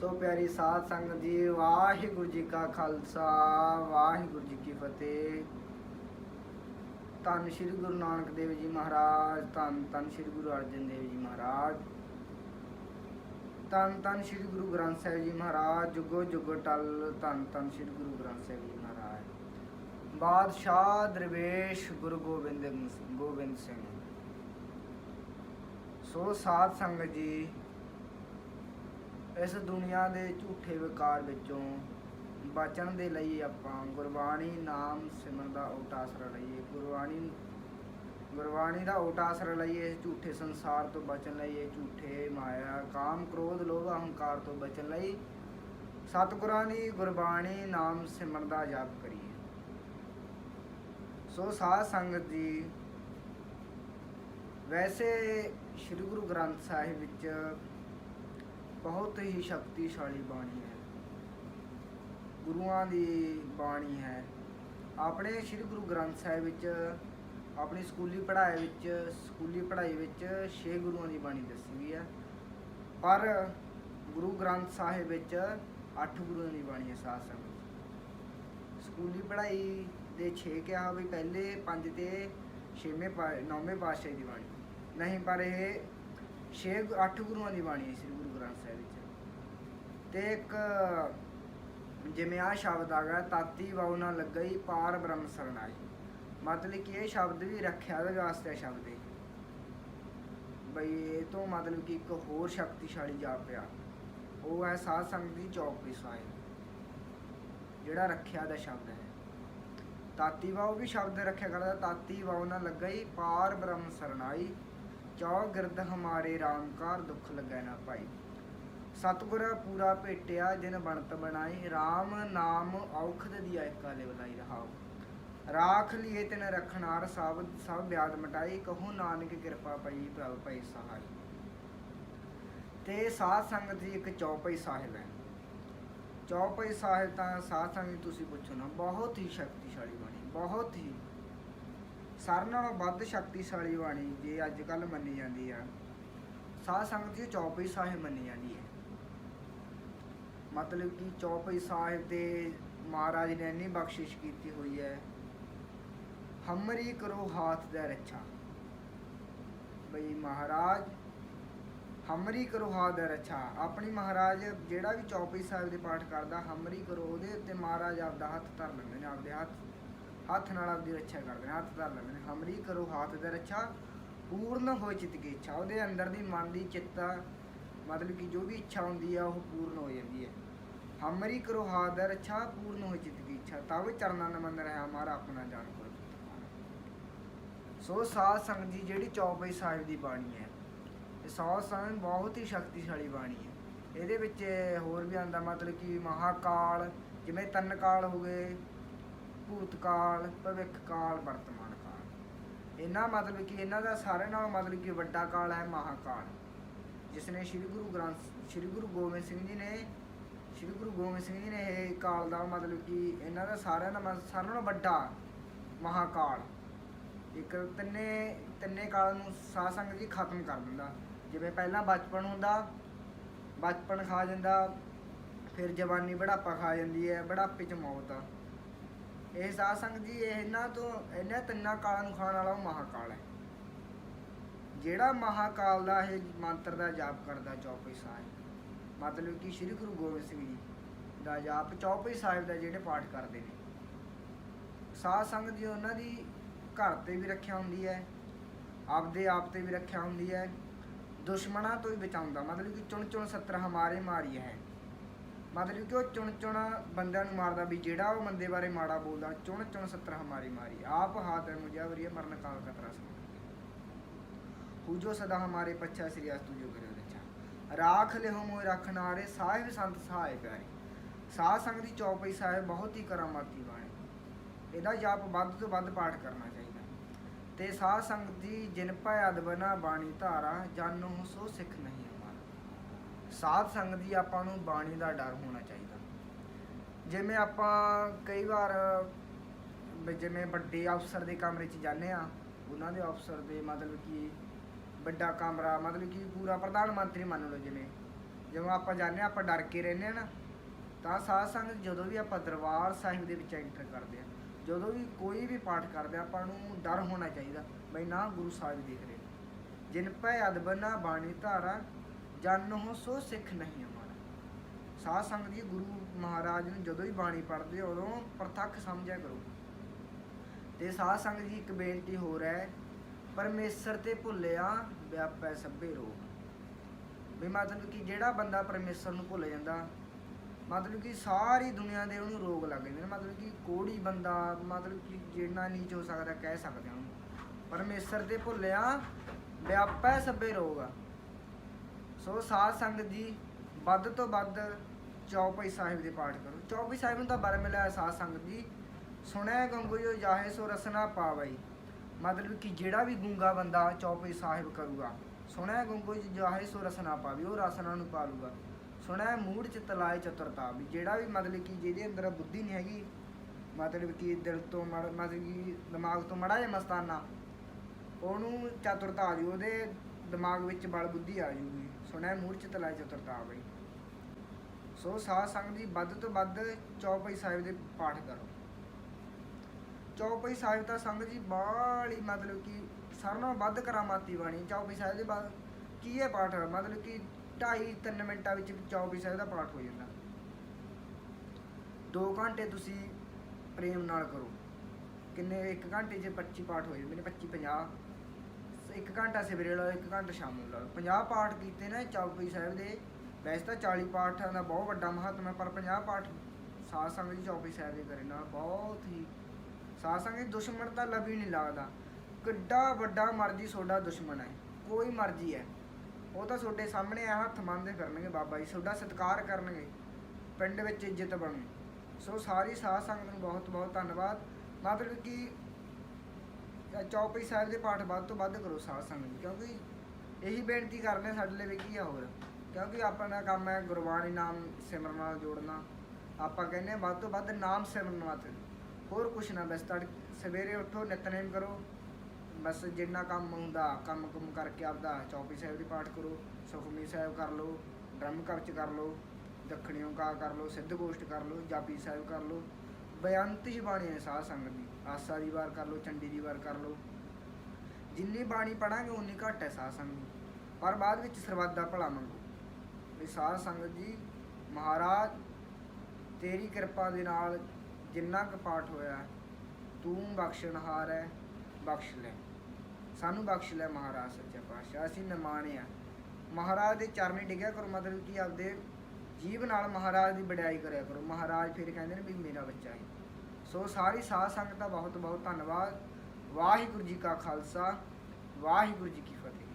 ਸੋ ਪਿਆਰੀ ਸਾਧ ਸੰਗਤ ਜੀ, ਵਾਹਿਗੁਰੂ ਜੀ ਕਾ ਖਾਲਸਾ, ਵਾਹਿਗੁਰੂ ਜੀ ਕੀ ਫਤਿਹ। ਧੰਨ ਸ਼੍ਰੀ ਗੁਰੂ ਨਾਨਕ ਦੇਵ ਜੀ ਮਹਾਰਾਜ, ਧੰਨ ਧੰਨ ਸ਼੍ਰੀ ਗੁਰੂ ਅਰਜਨ ਦੇਵ ਜੀ ਮਹਾਰਾਜ। ਧੰਨ ਧੰਨ ਸ਼੍ਰੀ ਗੁਰੂ ਗ੍ਰੰਥ ਸਾਹਿਬ ਜੀ ਮਹਾਰਾਜ, ਜੁਗੋ ਜੁਗੋ ਟਲ, ਧੰਨ ਧੰਨ ਸ਼੍ਰੀ ਗੁਰੂ ਗ੍ਰੰਥ ਸਾਹਿਬ ਜੀ ਮਹਾਰਾਜ। ਬਾਦਸ਼ਾਹ ਦਰਵੇਸ਼ ਗੁਰੂ ਗੋਬਿੰਦ ਗੋਬਿੰਦ ਸਿੰਘ। ਸੋ ਸਾਧ ਸੰਗਤ ਜੀ ਇਸ ਦੁਨੀਆ ਦੇ ਝੂਠੇ ਵਿਕਾਰ ਵਿੱਚੋਂ ਬਚਣ ਦੇ ਲਈ ਆਪਾਂ ਗੁਰਬਾਣੀ ਨਾਮ ਸਿਮਰਨ ਦਾ ਓਟ ਆਸਰਾ ਲਈਏ। ਗੁਰਬਾਣੀ ਗੁਰਬਾਣੀ ਦਾ ਓਟ ਆਸਰਾ ਲਈਏ, ਇਸ ਝੂਠੇ ਸੰਸਾਰ ਤੋਂ ਬਚਣ ਲਈ, ਇਹ ਝੂਠੇ ਮਾਇਆ, ਕਾਮ, ਕ੍ਰੋਧ, ਲੋਭ, ਅਹੰਕਾਰ ਤੋਂ ਬਚਣ ਲਈ ਸਤਿਗੁਰਾਂ ਦੀ ਗੁਰਬਾਣੀ ਨਾਮ ਸਿਮਰਨ ਦਾ ਜਾਪ ਕਰੀਏ। ਸੋ ਸਾਧ ਸੰਗਤ ਜੀ, ਵੈਸੇ ਸ੍ਰੀ ਗੁਰੂ ਗ੍ਰੰਥ ਸਾਹਿਬ ਵਿੱਚ ਬਹੁਤ ਹੀ ਸ਼ਕਤੀਸ਼ਾਲੀ ਬਾਣੀ ਹੈ। ਗੁਰੂਆਂ ਦੀ ਬਾਣੀ ਹੈ। ਆਪਣੇ ਸ੍ਰੀ ਗੁਰੂ ਗ੍ਰੰਥ ਸਾਹਿਬ ਵਿੱਚ, ਆਪਣੀ ਸਕੂਲੀ ਪੜ੍ਹਾਈ ਵਿੱਚ, ਸਕੂਲੀ ਪੜ੍ਹਾਈ ਵਿੱਚ ਛੇ ਗੁਰੂਆਂ ਦੀ ਬਾਣੀ ਦੱਸੀ ਗਈ ਹੈ। ਪਰ ਗੁਰੂ ਗ੍ਰੰਥ ਸਾਹਿਬ ਵਿੱਚ ਅੱਠ ਗੁਰੂਆਂ ਦੀ ਬਾਣੀ ਹੈ ਸਾਧ ਸੰਗਤ ਸਕੂਲੀ ਪੜ੍ਹਾਈ ਦੇ 6 ਕਿਹਾ ਵੀ ਪਹਿਲੇ ਪੰਜ ਤੇ ਛੇਵੇਂ ਪਾ, ਨੌਵੇਂ ਪਾਤਸ਼ਾਹ ਦੀ ਬਾਣੀ। ਨਹੀਂ, ਪਰ ਇਹ 6 8 ਗੁਰੂਆਂ ਦੀ ਬਾਣੀ ਹੈ ਸ੍ਰੀ ਗੁਰੂ ਗ੍ਰੰਥ ਸਾਹਿਬ ਵਿੱਚ। ਤੇ ਇੱਕ ਜਿਵੇਂ ਆ ਸ਼ਬਦ ਆ ਗਿਆ, ਤਾਤੀ ਵਾਉ ਨਾ ਲੱਗਈ ਪਾਰ ਬ੍ਰਹਮ ਸਰਣਾਈ ਮਤਲਬ ਕਿ ਇਹ ਸ਼ਬਦ ਵੀ ਰੱਖਿਆ ਦੇ ਵਾਸਤੇ ਸ਼ਬਦ ਹੈ ਬਈ ਇਹ ਤੋਂ ਮਤਲਬ ਕਿ ਇੱਕ ਹੋਰ ਸ਼ਕਤੀਸ਼ਾਲੀ ਜਾਪ ਆ। ਉਹ ਹੈ ਸਾਧ ਸੰਗਤ ਦੀ ਚੌਪੜੀ ਸਾਹਿਬ ਜਿਹੜਾ ਰੱਖਿਆ ਦਾ ਸ਼ਬਦ ਹੈ। ਤਾਤੀ ਵਾਉ ਵੀ ਸ਼ਬਦ ਰੱਖਿਆ ਕਰਦਾ, ਤਾਤੀ ਵਾਉ ਨਾ ਲੱਗਈ ਪਾਰ ਬ੍ਰਹਮ ਸਰਣਾਈ ਚੌ ਗਿਰਦ ਹਮਾਰੇ ਰਾਮਕਾਰ ਦੁੱਖ ਲੱਗੈ ਨਾ ਭਾਈ ਸਤਿਗੁਰ ਪੂਰਾ ਭੇਟਿਆ, ਜਿਨ ਬਣਤ ਬਣਾਈ RAM ਨਾਮ ਔਖਦ ਦੀ ਏਕਾ ਲੈ ਬਲਾਈ ਰਹਾਓ ਰਾਖ ਲਿਏ ਤਿਨ ਰਖਣਾਰ ਸਭ ਸਭ ਬਿਆਦ ਮਟਾਈ, ਕਹੋ ਨਾਨਕ ਕਿਰਪਾ ਪਈ, ਪ੍ਰਭ ਪਈ ਸਹਾਈ। ਤੇ ਸਾਧ ਸੰਗਤ ਦੀ ਇੱਕ ਚੌਪਈ ਸਾਹਿਬ ਹੈ। ਚੌਪਈ ਸਾਹਿਬ ਤਾਂ ਸਾਧ ਸੰਗਤ ਤੁਸੀਂ ਪੁੱਛੋ ਨਾ, ਬਹੁਤ ਹੀ ਸ਼ਕਤੀਸ਼ਾਲੀ ਬਣੀ, ਬਹੁਤ ਹੀ ਸਾਰਿਆਂ ਨਾਲੋਂ ਵੱਧ ਸ਼ਕਤੀਸ਼ਾਲੀ ਬਾਣੀ ਜੇ ਅੱਜ ਕੱਲ ਮੰਨੀ ਜਾਂਦੀ ਆ। ਸਾਧ ਸੰਗਤ ਦੀ ਚੌਪਈ ਸਾਹਿਬ ਮੰਨੀ ਜਾਂਦੀ ਹੈ। ਮਤਲਬ ਕਿ ਚੌਪਈ ਸਾਹਿਬ ਦੇ ਮਹਾਰਾਜ ਨੇ ਇੰਨੀ ਬਖਸ਼ਿਸ਼ ਕੀਤੀ ਹੋਈ ਹੈ। ਹਮਰੀ ਕਰੋ ਹਾਥ ਦਾ ਰੱਛਾ। ਬਈ ਮਹਾਰਾਜ, ਹਮਰੀ ਕਰੋ ਹਾਥ ਦਾ ਰੱਛਾ। ਆਪਣੀ ਮਹਾਰਾਜ ਜਿਹੜਾ ਵੀ ਚੌਪਈ ਸਾਹਿਬ ਦੇ ਪਾਠ ਕਰਦਾ, ਹਮਰੀ ਕਰੋ, ਉਹਦੇ ਉੱਤੇ ਮਹਾਰਾਜ ਆਪਦਾ ਹੱਥ ਧਰ ਲੈਂਦੇ ਨੇ, ਆਪਦੇ ਹੱਥ ਹੱਥ ਨਾਲ ਆਪਦੀ ਰੱਛਾ ਕਰਦੇ ਨੇ, ਹੱਥ ਧਰ ਲੈਂਦੇ ਨੇ। ਹਮਰੀ ਕਰੋ, ਹੱਥ ਦਾ ਰੱਛਾ ਪੂਰਨ ਹੋਏ ਚਿਤ ਕੀ ਇੱਛਾ। ਉਹਦੇ ਅੰਦਰ ਦੀ ਮਨ ਦੀ ਚਿੱਤਾ, ਮਤਲਬ ਕਿ ਜੋ ਵੀ ਇੱਛਾ ਹੁੰਦੀ ਆ, ਉਹ ਪੂਰਨ ਹੋ ਜਾਂਦੀ ਹੈ। ਹਮਰੀ ਕਰੋ, ਹਾਥ ਦਾ ਰੱਛਾ ਪੂਰਨ ਹੋਏ ਚਿਤ ਕੀ ਇੱਛਾ। ਤਬ ਚਰਨਾਂ ਦਾ ਮੰਦਰ ਹੈ ਹਮਾਰਾ ਆਪਣਾ ਜਾਣ ਕੋਲ। ਸੋ ਸਾਧ ਸੰਗਤ ਜੀ, ਜਿਹੜੀ ਚੌਪਈ ਸਾਹਿਬ ਦੀ ਬਾਣੀ ਹੈ, ਇਹ ਸਾਧ ਸੰਗਤ ਬਹੁਤ ਹੀ ਸ਼ਕਤੀਸ਼ਾਲੀ ਬਾਣੀ ਹੈ। ਇਹਦੇ ਵਿੱਚ ਹੋਰ ਵੀ ਆਂਦਾ ਮਤਲਬ ਕਿ ਮਹਾਕਾਲ, ਜਿਵੇਂ ਤਿੰਨ ਕਾਲ ਹੋ ਗਏ ਭੂਤ ਕਾਲ ਭਵਿੱਖ ਕਾਲ ਵਰਤਮਾਨ ਕਾਲ ਇਹਨਾਂ ਮਤਲਬ ਕਿ ਇਹਨਾਂ ਦਾ ਸਾਰਿਆਂ ਨਾਲੋਂ ਮਤਲਬ ਕਿ ਵੱਡਾ ਕਾਲ ਹੈ ਮਹਾਕਾਲ। ਜਿਸ ਨੇ ਸ੍ਰੀ ਗੁਰੂ ਗ੍ਰੰਥ, ਸ੍ਰੀ ਗੁਰੂ ਗੋਬਿੰਦ ਸਿੰਘ ਜੀ ਨੇ, ਸ੍ਰੀ ਗੁਰੂ ਗੋਬਿੰਦ ਸਿੰਘ ਜੀ ਨੇ ਇਹ ਕਾਲ ਦਾ ਮਤਲਬ ਕਿ ਇਹਨਾਂ ਦਾ ਸਾਰਿਆਂ ਦਾ ਮਤਲਬ ਸਾਰਿਆਂ ਨਾਲੋਂ ਵੱਡਾ ਮਹਾਕਾਲ। ਇੱਕ ਤਿੰਨੇ ਤਿੰਨੇ ਕਾਲ ਨੂੰ ਸਾਧ ਸੰਗਤ ਜੀ ਖਤਮ ਕਰ ਦਿੰਦਾ। ਜਿਵੇਂ ਪਹਿਲਾਂ ਬਚਪਨ ਹੁੰਦਾ, ਬਚਪਨ ਖਾ ਜਾਂਦਾ, ਫਿਰ ਜਵਾਨੀ ਬੁਢਾਪਾ ਖਾ ਜਾਂਦੀ ਹੈ, ਬੁਢਾਪੇ ਚ ਮੌਤ। ਆ ਇਹ ਸਾਧ ਸੰਗਤ ਜੀ ਇਹਨਾਂ ਤੋਂ, ਇਹਨਾਂ ਤਿੰਨਾਂ ਕਾਲਾਂ ਨੂੰ ਖਾਣ ਵਾਲਾ ਉਹ ਮਹਾਕਾਲ ਹੈ। ਜਿਹੜਾ ਮਹਾਕਾਲ ਦਾ ਇਹ ਮੰਤਰ ਦਾ ਜਾਪ ਕਰਦਾ ਚੌਪਈ ਸਾਹਿਬ, ਮਤਲਬ ਕਿ ਸ੍ਰੀ ਗੁਰੂ ਗੋਬਿੰਦ ਸਿੰਘ ਜੀ ਦਾ ਜਾਪ ਚੌਪਈ ਸਾਹਿਬ ਦਾ ਜਿਹੜੇ ਪਾਠ ਕਰਦੇ ਨੇ। ਸਾਧ ਸੰਗਤ ਜੀ ਉਹਨਾਂ ਦੀ ਘਰ ਤੇ ਵੀ ਰੱਖਿਆ ਹੁੰਦੀ ਹੈ, ਆਪਦੇ ਆਪ ਤੇ ਵੀ ਰੱਖਿਆ ਹੁੰਦੀ ਹੈ, ਦੁਸ਼ਮਣਾਂ ਤੋਂ ਵੀ ਬਚਾਉਂਦਾ, ਮਤਲਬ ਕਿ ਚੁਣ ਚੁਣ ਸੱਤਰ ਹਮਾਰੇ ਮਾਰੀ ਹੈ। ਮਤਲਬ ਕਿ ਉਹ ਚੁਣ ਚੁਣ ਬੰਦਿਆਂ ਨੂੰ ਮਾਰਦਾ ਵੀ ਜਿਹੜਾ ਉਹ ਬੰਦੇ ਬਾਰੇ ਮਾੜਾ ਬੋਲਦਾ, ਚੁਣ ਚੁਣ ਸੱਤਰ ਹਮਾਰੀ ਮਾਰੀ। ਆਪ ਹਾਥ ਹੈ ਮੁਜਾਵਰੀਏ ਮਰਨ ਕਾਲ ਖਤਰਾ ਸਮ। ਪੂਜੋ ਸਦਾ ਹਮਾਰੇ ਪੱਛਾ ਸ੍ਰੀ ਅਸਤੂ ਜੋ ਕਰਿਓ ਰੱਛਾ ਰਾਖ ਲਿਓ ਮੋਇ ਰੱਖਨਾਰੇ ਸਾਹਿਬ ਸੰਤ ਸਹਾਇ ਪਿਆਰੇ। ਸਾਧ ਸੰਗਤ ਦੀ ਚੌਪਈ ਸਾਹਿਬ ਬਹੁਤ ਹੀ ਕਰਾਮਾਤੀ ਬਾਣੀ। ਇਹਦਾ ਜਾਪ ਵੱਧ ਤੋਂ ਵੱਧ ਪਾਠ ਕਰਨਾ ਚਾਹੀਦਾ। ਤੇ ਸਾਧ ਸੰਗ ਦੀ ਜਿਨ ਭੈ ਅਦਬਨਾ ਬਾਣੀ ਧਾਰਾ ਜਾਨੋ ਸੋ ਸਿੱਖ ਨਹੀਂ ਸਾਧ ਸੰਗਤ ਦੀ ਆਪਾਂ ਨੂੰ ਬਾਣੀ ਦਾ ਡਰ ਹੋਣਾ ਚਾਹੀਦਾ। ਜਿਵੇਂ ਆਪਾਂ ਕਈ ਵਾਰ ਜਿਵੇਂ ਵੱਡੇ ਅਫਸਰ ਦੇ ਕਮਰੇ 'ਚ ਜਾਂਦੇ ਆ ਉਹਨਾਂ ਦੇ ਅਫਸਰ ਦੇ ਮਤਲਬ ਕਿ ਵੱਡਾ ਕਮਰਾ, ਮਤਲਬ ਕਿ ਪੂਰਾ ਪ੍ਰਧਾਨ ਮੰਤਰੀ ਮੰਨ ਲਓ ਜਿਵੇਂ, ਜਦੋਂ ਆਪਾਂ ਜਾਂਦੇ ਹਾਂ, ਆਪਾਂ ਡਰ ਕੇ ਰਹਿੰਦੇ ਆ ਨਾ, ਤਾਂ ਸਾਧ ਸੰਗਤ ਜਦੋਂ ਵੀ ਆਪਾਂ ਦਰਬਾਰ ਸਾਹਿਬ ਦੇ ਵਿੱਚ ਐਂਟਰ ਕਰਦੇ ਆ ਜਦੋਂ ਵੀ ਕੋਈ ਵੀ ਪਾਠ ਕਰਦੇ ਆ ਆਪਾਂ ਨੂੰ ਡਰ ਹੋਣਾ ਚਾਹੀਦਾ, ਬਈ ਨਾ ਗੁਰੂ ਸਾਹਿਬ ਦੇਖ ਰਹੇ। ਜਿਨ ਭੈ ਅਦਬਨਾ ਬਾਣੀ ਧਾਰਾ ਜਨ ਹੋ ਸੋ ਸਿੱਖ ਨਹੀਂ ਹਮਾਰਾ ਸਾਧ ਸੰਗਤ ਜੀ ਗੁਰੂ ਮਹਾਰਾਜ ਨੂੰ ਜਦੋਂ ਵੀ ਬਾਣੀ ਪੜ੍ਹਦੇ ਹੋ, ਉਦੋਂ ਪ੍ਰਤੱਖ ਸਮਝਿਆ ਕਰੋ। ਤੇ ਸਾਧ ਸੰਗਤ ਜੀ ਇੱਕ ਬੇਨਤੀ ਹੋਰ ਹੈ ਪਰਮੇਸ਼ਰ ਤੇ ਭੁੱਲਿਆ ਵਿਆਪੈ ਸਭੇ ਰੋਗ। ਵੀ ਮਤਲਬ ਕਿ ਜਿਹੜਾ ਬੰਦਾ ਪਰਮੇਸ਼ਰ ਨੂੰ ਭੁੱਲ ਜਾਂਦਾ ਮਤਲਬ ਕਿ ਸਾਰੀ ਦੁਨੀਆ ਦੇ ਉਹਨੂੰ ਰੋਗ ਲੱਗ ਜਾਂਦੇ ਨੇ। ਮਤਲਬ ਕਿ ਕੋੜੀ ਬੰਦਾ ਮਤਲਬ ਕਿ ਜਿੰਨਾ ਨੀਚ ਹੋ ਸਕਦਾ ਕਹਿ ਸਕਦੇ ਹਾਂ ਉਹਨੂੰ। ਪਰਮੇਸ਼ਰ ਤੇ ਭੁੱਲਿਆ ਵਿਆਪੈ ਸਭੇ ਰੋਗ ਸੋ ਸਾਧ ਸੰਗਤ ਜੀ, ਵੱਧ ਤੋਂ ਵੱਧ ਚੌਪਈ ਸਾਹਿਬ ਦੇ ਪਾਠ ਕਰੋ। ਚੌਪਈ ਸਾਹਿਬ ਨੂੰ ਤਾਂ ਬਰ ਮਿਲਿਆ ਸਾਧ ਸੰਗਤ ਜੀ। ਸੁਣਿਆ ਗੰਗੂ ਜਾਹੇ ਸੋ ਰਸਨਾ ਪਾਵਈ। ਮਤਲਬ ਕਿ ਜਿਹੜਾ ਵੀ ਗੂੰਗਾ ਬੰਦਾ ਚੌਪਈ ਸਾਹਿਬ ਕਰੂਗਾ। ਸੁਣਿਆ ਗੰਗੂ ਜੀ ਜਾਹੇ ਸੋ ਰਸਨਾ ਪਾਵੀ ਉਹ ਰਸਨਾ ਨੂੰ ਪਾਲੂਗਾ। ਸੁਣਿਆ ਮੂੜ ਚ ਤਲਾਏ ਚਤੁਰਤਾ ਵੀ, ਜਿਹੜਾ ਵੀ ਮਤਲਬ ਕਿ ਜਿਹਦੇ ਅੰਦਰ ਬੁੱਧੀ ਨਹੀਂ ਹੈਗੀ, ਮਤਲਬ ਕਿ ਦਿਲ ਤੋਂ ਮੜ, ਮਤਲਬ ਕਿ ਦਿਮਾਗ ਤੋਂ ਮੜਾ ਜਿਹਾ ਮਸਤਾਨਾ, ਉਹਨੂੰ ਚਤੁਰਤਾ ਆ ਜੂ, ਉਹਦੇ ਦਿਮਾਗ ਵਿੱਚ ਬਲ ਬੁੱਧੀ ਆ ਜੂਗੀ ਸੁਣਿਆ ਮੂੜ ਚ ਚਤੁਰਤਾ ਬਈ। ਸੋ ਸਾਧ ਸੰਗਤ ਦੀ ਵੱਧ ਤੋਂ ਵੱਧ ਚੌਪਈ ਸਾਹਿਬ ਦੇ ਪਾਠ ਕਰੋ। ਚੌਪਈ ਸਾਹਿਬ ਤਾਂ ਸੰਗਤ ਜੀ ਬਾਹਲੀ ਮਤਲਬ ਕਿ ਸਾਰਿਆਂ ਨਾਲੋਂ ਵੱਧ ਕਰਾਮਾਤੀ ਬਾਣੀ। ਚੌਪਈ ਸਾਹਿਬ ਦੇ ਬਾਅਦ ਕੀ ਹੈ ਪਾਠ? ਮਤਲਬ ਕਿ 2.5 3 ਮਿੰਟਾਂ ਵਿੱਚ ਚੌਪਈ ਸਾਹਿਬ ਦਾ ਪਾਠ ਹੋ ਜਾਂਦਾ। 2 ਘੰਟੇ ਤੁਸੀਂ ਪ੍ਰੇਮ ਨਾਲ ਕਰੋ। ਕਿੰਨੇ 1 ਘੰਟੇ 'ਚ 25 ਪਾਠ ਹੋ ਜਾਂਦੇ ਨੇ 25 50 ਇੱਕ ਘੰਟਾ ਸਵੇਰੇ ਲਾ ਲਓ, ਇੱਕ ਘੰਟਾ ਸ਼ਾਮ ਨੂੰ ਲਾ ਲਓ। 50 ਪਾਠ ਕੀਤੇ ਨੇ ਚੌਪਈ ਸਾਹਿਬ ਦੇ। ਵੈਸੇ ਤਾਂ 40 ਪਾਠਾਂ ਦਾ ਬਹੁਤ ਵੱਡਾ ਮਹੱਤਵ ਹੈ, ਪਰ 50 ਪਾਠ ਸਾਧ ਸੰਗਤ ਜੀ ਚੌਪਈ ਸਾਹਿਬ ਦੇ ਕਰੇ ਨਾਲ ਬਹੁਤ ਹੀ ਸਾਧ ਸੰਗਤ ਜੀ ਦੁਸ਼ਮਣ ਤਾਂ ਲਵੀ ਨਹੀਂ ਲੱਗਦਾ। ਕਿੱਡਾ ਵੱਡਾ ਮਰਜ਼ੀ ਤੁਹਾਡਾ ਦੁਸ਼ਮਣ ਹੈ, ਕੋਈ ਮਰਜ਼ੀ ਹੈ। ਉਹ ਤਾਂ ਤੁਹਾਡੇ ਸਾਹਮਣੇ ਆ, ਹੱਥ ਮੰਨਦੇ ਕਰਨਗੇ ਬਾਬਾ ਜੀ, ਤੁਹਾਡਾ ਸਤਿਕਾਰ ਕਰਨਗੇ, ਪਿੰਡ ਵਿੱਚ ਇੱਜ਼ਤ ਬਣੂ। ਸੋ ਸਾਰੀ ਸਾਧ ਸੰਗਤ ਨੂੰ ਬਹੁਤ ਬਹੁਤ ਧੰਨਵਾਦ। ਮਤਲਬ ਕਿ ਚੌਪਈ ਸਾਹਿਬ ਦੇ ਪਾਠ ਵੱਧ ਤੋਂ ਵੱਧ ਕਰੋ ਸਾਧ ਸੰਗਤ ਕਿਉਂਕਿ ਇਹੀ ਬੇਨਤੀ ਕਰਨੇ ਸਾਡੇ ਲਈ ਵੀ ਕੀ ਆ ਹੋਰ, ਕਿਉਂਕਿ ਆਪਣਾ ਕੰਮ ਹੈ ਗੁਰਬਾਣੀ ਨਾਮ ਸਿਮਰਨ ਨਾਲ ਜੋੜਨਾ, ਆਪਾਂ ਕਹਿੰਦੇ ਹਾਂ ਵੱਧ ਤੋਂ ਵੱਧ ਨਾਮ ਸਿਮਰਨ ਵਾਸਤੇ, ਹੋਰ ਕੁਛ ਨਾ, ਬਸ ਤੜ ਸਵੇਰੇ ਉੱਠੋ, ਨਿਤਨੇਮ ਕਰੋ, ਬਸ ਜਿੰਨਾ ਕੰਮ ਹੁੰਦਾ, ਕੰਮ ਕੁਮ ਕਰਕੇ ਆਪਦਾ ਚੌਪੀ ਸਾਹਿਬ ਦੀ ਪਾਠ ਕਰੋ, ਸੁਖਮਨੀ ਸਾਹਿਬ ਕਰ ਲਓ, ਬ੍ਰਹਮ ਕਵਚ ਕਰ ਲਓ, ਦੱਖਣੀ ਓਂਕਾਰ ਕਰ ਲਓ, ਸਿੱਧ ਗੋਸ਼ਟ ਕਰ ਲਓ, ਜਾਪੀ ਸਾਹਿਬ ਕਰ ਲਓ ਬਿਆੰਤੀ ਬਾਣੀ ਹੈ ਸਾਧ ਸੰਗਤ ਦੀ। ਆਸਾ ਦੀ ਵਾਰ ਕਰ ਲਓ, ਚੰਡੀ ਦੀ ਵਾਰ ਕਰ ਲਓ। ਜਿੰਨੀ ਬਾਣੀ ਪੜਾਂਗੇ ਉਨੀ ਘੱਟ ਹੈ ਸਾਧ ਸੰਗਤ ਦੀ। ਪਰ ਬਾਅਦ ਵਿੱਚ ਸਰਬੱਤ ਦਾ ਭਲਾ ਮੰਗੋ। ਵੀ ਸਾਧ ਸੰਗਤ ਜੀ, ਮਹਾਰਾਜ, ਤੇਰੀ ਕਿਰਪਾ ਦੇ ਨਾਲ ਜਿੰਨਾ ਕੁ ਪਾਠ ਹੋਇਆ ਤੂੰ ਬਖਸ਼ਣਹਾਰ ਹੈ, ਬਖਸ਼ ਲੈ। ਸਾਨੂੰ ਬਖਸ਼ ਲੈ ਮਹਾਰਾਜ ਸੱਚੇ ਪਾਤਸ਼ਾਹ, ਅਸੀਂ ਨਿਮਾਣੇ ਆ ਮਹਾਰਾਜ ਦੇ ਚਰਨੀ ਡਿੱਗਿਆ ਕਰੋ, ਮਤਲਬ ਕਿ ਆਪਦੇ ਜੀਵ ਨਾਲ ਮਹਾਰਾਜ ਦੀ ਵਡਿਆਈ ਕਰਿਆ ਕਰੋ। ਮਹਾਰਾਜ ਫਿਰ ਕਹਿੰਦੇ ਨੇ ਵੀ ਮੇਰਾ ਬੱਚਾ ਹੈ। ਸੋ ਸਾਰੀ ਸਾਧ ਸੰਗਤ ਦਾ ਬਹੁਤ ਬਹੁਤ ਧੰਨਵਾਦ। ਵਾਹਿਗੁਰੂ ਜੀ ਕਾ ਖਾਲਸਾ, ਵਾਹਿਗੁਰੂ ਜੀ ਕੀ ਫਤਿਹ।